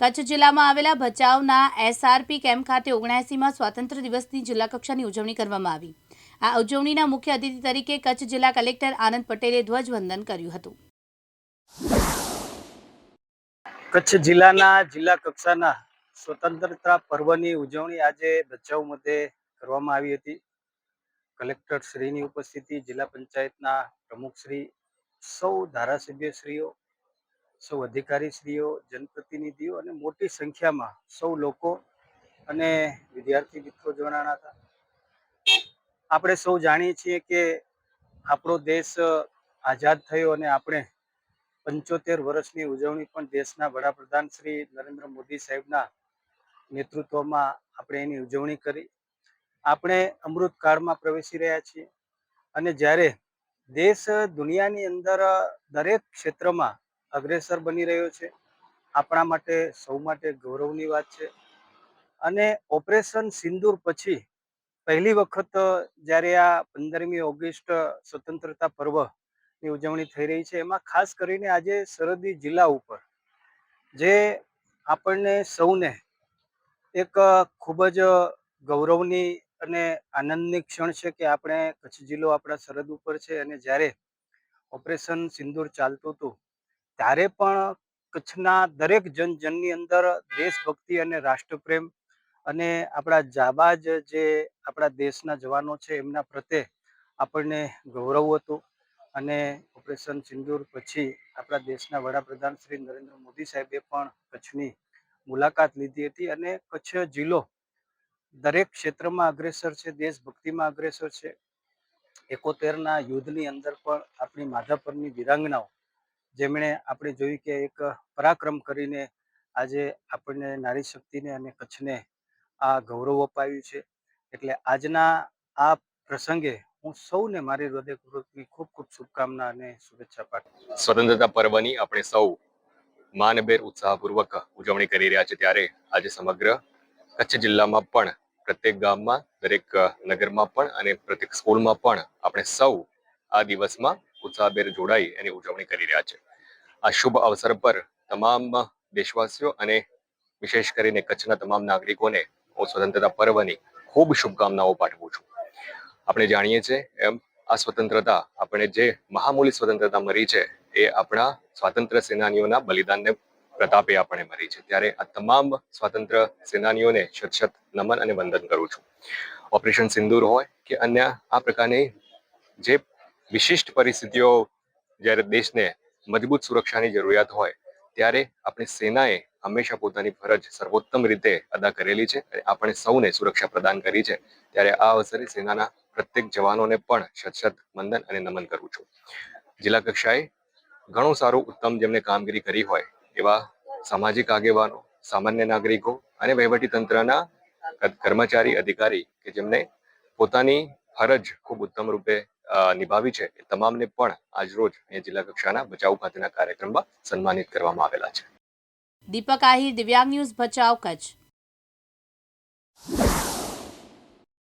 કચ્છ જિલ્લામાં આવેલા ભચાઉના SRP camp ખાતે ઓગણસીમાં સ્વાતંત્ર્ય દિવસની જિલ્લા કક્ષાની ઉજવણી કરવામાં આવી. આ ઉજવણીના મુખ્ય અતિથિ તરીકે કચ્છ જિલ્લા કલેક્ટર આનંદ પટેલે ધ્વજવંદન કર્યું હતું. કચ્છ જિલ્લાના જિલ્લા કક્ષાના સ્વતંત્રતા પર્વની ઉજવણી આજે ભચાઉ મધ્યે કરવામાં આવી હતી. કલેક્ટર શ્રીની ઉપસ્થિતિ જિલ્લા પંચાયતના પ્રમુખશ્રી સૌ ધારાસભ્યશ્રીઓ સૌ અધિકારીશ્રીઓ, જનપ્રતિનિધિઓ અને મોટી સંખ્યામાં સૌ લોકો અને વિદ્યાર્થી મિત્રો જોડાણા હતા. આપણે સૌ જાણીએ છીએ કે આપણો દેશ આઝાદ થયો અને આપણે પંચોતેર વર્ષની ઉજવણી પણ દેશના વડાપ્રધાન શ્રી નરેન્દ્ર મોદી સાહેબના નેતૃત્વમાં આપણે એની ઉજવણી કરી. આપણે અમૃત કાળમાં પ્રવેશી રહ્યા છીએ અને જ્યારે દેશ દુનિયાની અંદર દરેક ક્ષેત્રમાં અગ્રેસર બની રહ્યો છે. આપણા માટે, સૌ માટે ગૌરવની વાત છે. અને ઓપરેશન સિંદૂર પછી પહેલી વખત, જ્યારે આ પંદરમી ઓગસ્ટ સ્વતંત્રતા પર્વની ઉજવણી થઈ રહી છે, એમાં ખાસ કરીને આજે સરહદી જિલ્લા ઉપર, જે આપણને સૌને એક ખૂબ જ ગૌરવની અને આનંદની ક્ષણ છે કે આપણે કચ્છ જિલ્લો આપણા સરહદ ઉપર છે અને જ્યારે ઓપરેશન સિંદૂર ચાલતું હતું ત્યારે પણ કચ્છના દરેક જન જનની અંદર દેશભક્તિ અને રાષ્ટ્રપ્રેમ અને આપણા જાબાજ જે આપણા દેશના જવાનો છે એમના પ્રત્યે આપણને ગૌરવ હતું. અને ઓપરેશન સિંદૂર પછી આપણા દેશના વડાપ્રધાન શ્રી નરેન્દ્ર મોદી સાહેબે પણ કચ્છની મુલાકાત લીધી હતી અને કચ્છ જિલ્લો દરેક ક્ષેત્રમાં અગ્રેસર છે, દેશભક્તિમાં અગ્રેસર છે. એકોતેરના યુદ્ધની અંદર પણ આપણી માધાપરની વિરાંગનાઓ જેમણે આપણે જોયું કે એક પરાક્રમ કરીને આજે આપણને નારી શક્તિને અને કચ્છને આ ગૌરવ અપાવ્યું છે. એટલે આજના આ પ્રસંગે હું સૌને મારી હૃદયપૂર્વકની ખૂબ ખૂબ શુભકામના અને શુભેચ્છા પાઠવું સ્વતંત્રતા પર્વની આપણે સૌ માનભેર ઉત્સાહપૂર્વક ઉજવણી કરી રહ્યા છે ત્યારે આજે સમગ્ર કચ્છ જિલ્લામાં પણ, પ્રત્યેક ગામમાં, દરેક નગરમાં પણ અને પ્રત્યેક સ્કૂલમાં પણ આપણે સૌ આ દિવસમાં ઉત્સાહભેર જોડાઈ એની ઉજવણી કરી રહ્યા છે. આ શુભ અવસર પર તમામ દેશવાસીઓ અને વિશેષ કરીને કચ્છના તમામ નાગરિકોને હું સ્વતંત્રતા પર્વની ખૂબ શુભકામનાઓ પાઠવું છું. આપણે જાણીએ છીએ એમ આ સ્વતંત્રતા આપણે જે મહામૂલી સ્વતંત્રતા મળી છે એ આપણા સ્વાતંત્ર્ય સેનાનીઓના બલિદાનને પ્રતાપે આપણે મળી છે. ત્યારે આ તમામ સ્વાતંત્ર્ય સેનાનીઓને શત નમન અને વંદન કરું છું. ઓપરેશન સિંદૂર હોય કે અન્ય આ પ્રકારની જે વિશિષ્ટ પરિસ્થિતિઓ જ્યારે દેશને મજબૂત સુરક્ષાની જરૂરિયાત હોય, ત્યારે આપણી સેનાએ હંમેશા પોતાની ફરજ સર્વોત્તમ રીતે અદા કરેલી છે આપણે સૌને સુરક્ષા પ્રદાન કરી છે. ત્યારે આ અવસરે સેનાના પ્રત્યેક જવાનોને પણ શત મંદન અને નમન કરું છું. જિલ્લા કક્ષાએ ઘણું સારું ઉત્તમ જેમને કામગીરી કરી હોય, એવા સામાજિક આગેવાનો, સામાન્ય નાગરિકો અને વહીવટી તંત્રના કર્મચારી, અધિકારી કે જેમને પોતાની ફરજ ખૂબ ઉત્તમ રૂપે નિભાવી છે. એ તમામને પણ આજરોજ અહીંયા જિલ્લા કક્ષાના બચાવ ખાતેના કાર્યક્રમમાં સન્માનિત કરવામાં આવેલા છે. દીપક આહિર, દિવ્યાંગ ન્યૂઝ ભચાઉ કચ્છ.